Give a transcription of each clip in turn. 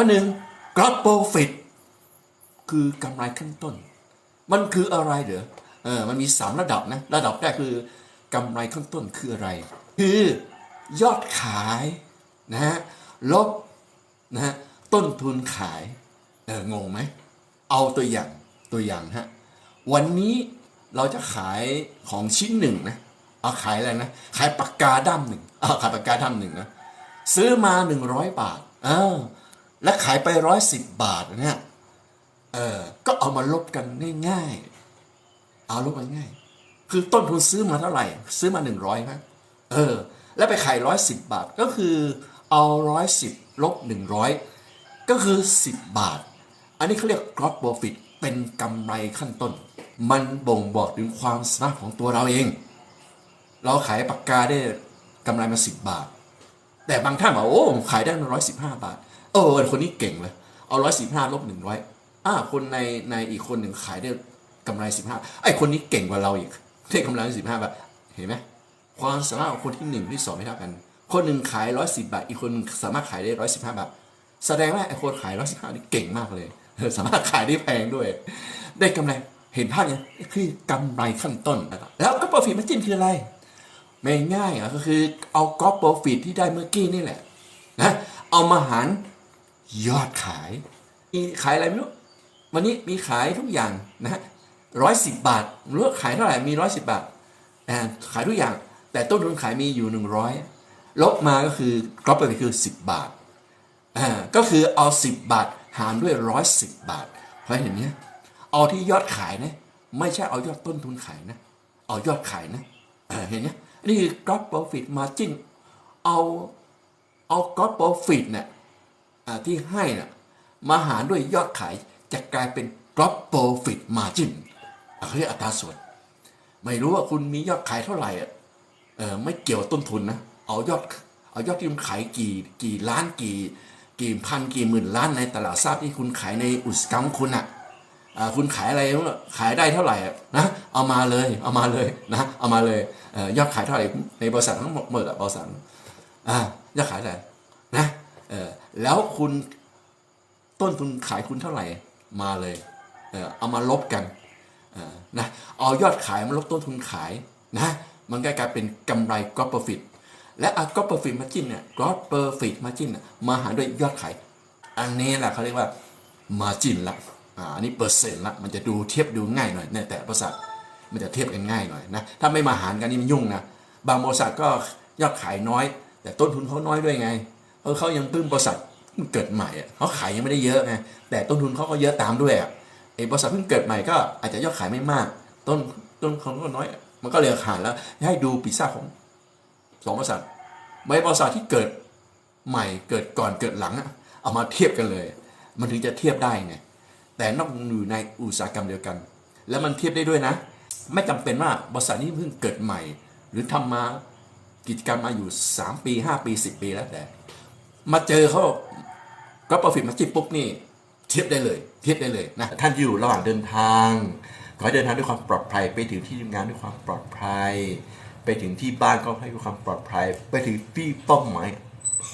ข้อหนึ่ง gross profit คือกำไรขั้นต้น มันคืออะไรเหรอเออมันมีสามระดับนะ ระดับแรกคือกำไรขั้นต้นคืออะไร คือยอดขายนะฮะลบนะฮะต้นทุนขายเอองงไหมเอาตัวอย่างตัวอย่างฮะวันนี้เราจะขายของชิ้นหนึ่งนะเอาขายอะไรนะ ขายปากกาด้ามหนึ่งเอาขายปากกาด้ามหนึ่งนะซื้อมาหนึ่งร้อยบาทเออ และขายไปร้อยสิบบาทเนะฮะเออก็เอามาลบกันง่ายๆ เอาลบกันง่าย คือต้นทุนซื้อมาเท่าไหร่ ซื้อมาหนึ่งร้อยครับเออ แล้วไปขายร้อยสิบบาทก็คือเอาร้อยสิบลบหนึ่งร้อยก็คือสิบบาท อันนี้เขาเรียก gross profit เป็นกำไรขั้นต้น มันบ่งบอกถึงความสามารถของตัวเราเอง เราขายปากกาได้กำไรมาสิบบาท แต่บางท่านบอกโอ้ขายได้ร้อยสิบห้าบาท เออคนนี้เก่งเลย เอาร้อยสิบห้าลบหนึ่งร้อยอ่าคนในในอีกคนหนึ่งขายได้กำไรสิบห้าไอ้คนนี้เก่งกว่าเราอีกได้กำไรสิบห้าบาทเห็นไหมความสามารถของคนที่หนึ่งที่สองไม่เท่ากัน คนหนึ่งขายร้อยสิบาท อีกคนสามารถขายได้ร้อยสิบห้าบาทแสดงว่าไอ้คนขายร้อยสิบห้านี่เก่งมากเลย สามารถขายได้แพงด้วย ได้กำไรเห็นภาพยังคือกำไรขั้นต้นนะครับแล้วก็ profit margin คืออะไรไม่ง่ายอะก็คือเอาก๊อปโปรฟิตที่ได้เมื่อกี้นี่แหละนะเอามาหาร ยอดขาย มีขายอะไรไม่รู้วันนี้มีขายทุกอย่างนะร้อยสิบบาทรือว่าขายเท่าไหร่มีร้อยสิบบาทอ่าขายทุกอย่าง แต่ต้นทุนขายมีอยู่หนึ่งร้อยลบมาก็คือก๊อปโปรฟิตคือสิบบาทก็คือเอาสิบบาทหารด้วยร้อยสิบบาท เพราะเห็นเนี้ยเอาที่ยอดขายนะไม่ใช่เอายอดต้นทุนขายนะ เอายอดขายนะเเห็นเนี้ยนี่คือ gross profit margin เอาเอา gross profit เนี่ย ที่ให้น่ะมาหารด้วยยอดขายจะกลายเป็น gross profit margin เขาเรียกอัตราส่วน ไม่รู้ว่าคุณมียอดขายเท่าไหร่เออไม่เกี่ยวต้นทุนนะ เอายอดเอายอดที่คุณขายกี่กี่ล้านกี่ กี่พันกี่หมื่นล้านในตลาดทรัพย์ที่คุณขายในอุตสาหกรรมคุณอะคุณขายอะไรขายได้เท่าไหร่นะเอามาเลยเอามาเลยนะเอามาเลยยอดขายเท่าไหร่ในบริษัททั้งหมดหมดบริษัทอ่ายอดขายเท่าไหร่ เออแล้วคุณต้นทุนขายคุณเท่าไหร่มาเลยเออเอามาลบกันเออนะเอายอดขายมาลบต้นทุนขายนะมันก็กลายเป็นกำไร gross profit และเอา gross profit margin เนี่ย gross profit margin น่ะมาหารด้วยยอดขาย อันนี้แหละเขาเรียกว่า margin ละอ่าอันนี้เปอร์เซ็นต์ละมันจะดูเทียบดูง่ายหน่อยในแต่บริษัทมันจะเทียบกันง่ายหน่อยนะถ้าไม่มาหารกันนี่มันยุ่งนะบางบริษัทก็ยอดขายน้อย แต่ต้นทุนเขาน้อยด้วยไง เพราะเขายังเพิ่งบริษัทเพิ่งเกิดใหม่อะเขาขายยังไม่ได้เยอะไงแต่ต้นทุนเขาก็เยอะตามด้วยอะไอ้บริษัทเพิ่งเกิดใหม่ก็อาจจะยอดขายไม่มาก ต้นต้นเขาก็น้อย มันก็เลยหารแล้วให้ดูปีซ่าของสองบริษัทไม่บริษัทที่เกิดใหม่เกิดก่อนเกิดหลังอะเอามาเทียบกันเลย มันถึงจะเทียบได้ไงแต่นอกอยู่ในอุตสาหกรรมเดียวกัน แล้วมันเทียบได้ด้วยนะ ไม่จำเป็นว่าบริษัทนี้เพิ่งเกิดใหม่ หรือทำมากิจกรรมมาอยู่ 3 ปี 5 ปี 10 ปีแล้วแต่ มาเจอเขาก็ประฟิตมาจิบปุ๊บนี่เทียบได้เลย เทียบได้เลยนะท่านที่อยู่ระหว่างเดินทางขอให้เดินทางด้วยความปลอดภัย ไปถึงที่ทำงานด้วยความปลอดภัย ไปถึงที่บ้านก็ให้ด้วยความปลอดภัย ไปถึงที่เป้าหมาย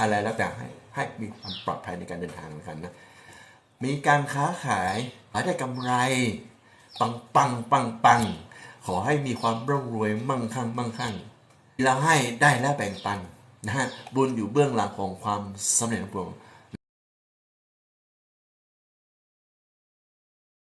อะไรแล้วแต่ให้ให้มีความปลอดภัยในการเดินทางเหมือนกันนะมีการค้าขายขายได้กำไร ปังปังปังปังขอให้มีความร่ำรวยมั่งคั่งมั่งคั่งเราให้ได้และแบ่งปัน นะฮะบุญอยู่เบื้องหลังของความสำเร็จของพระองค์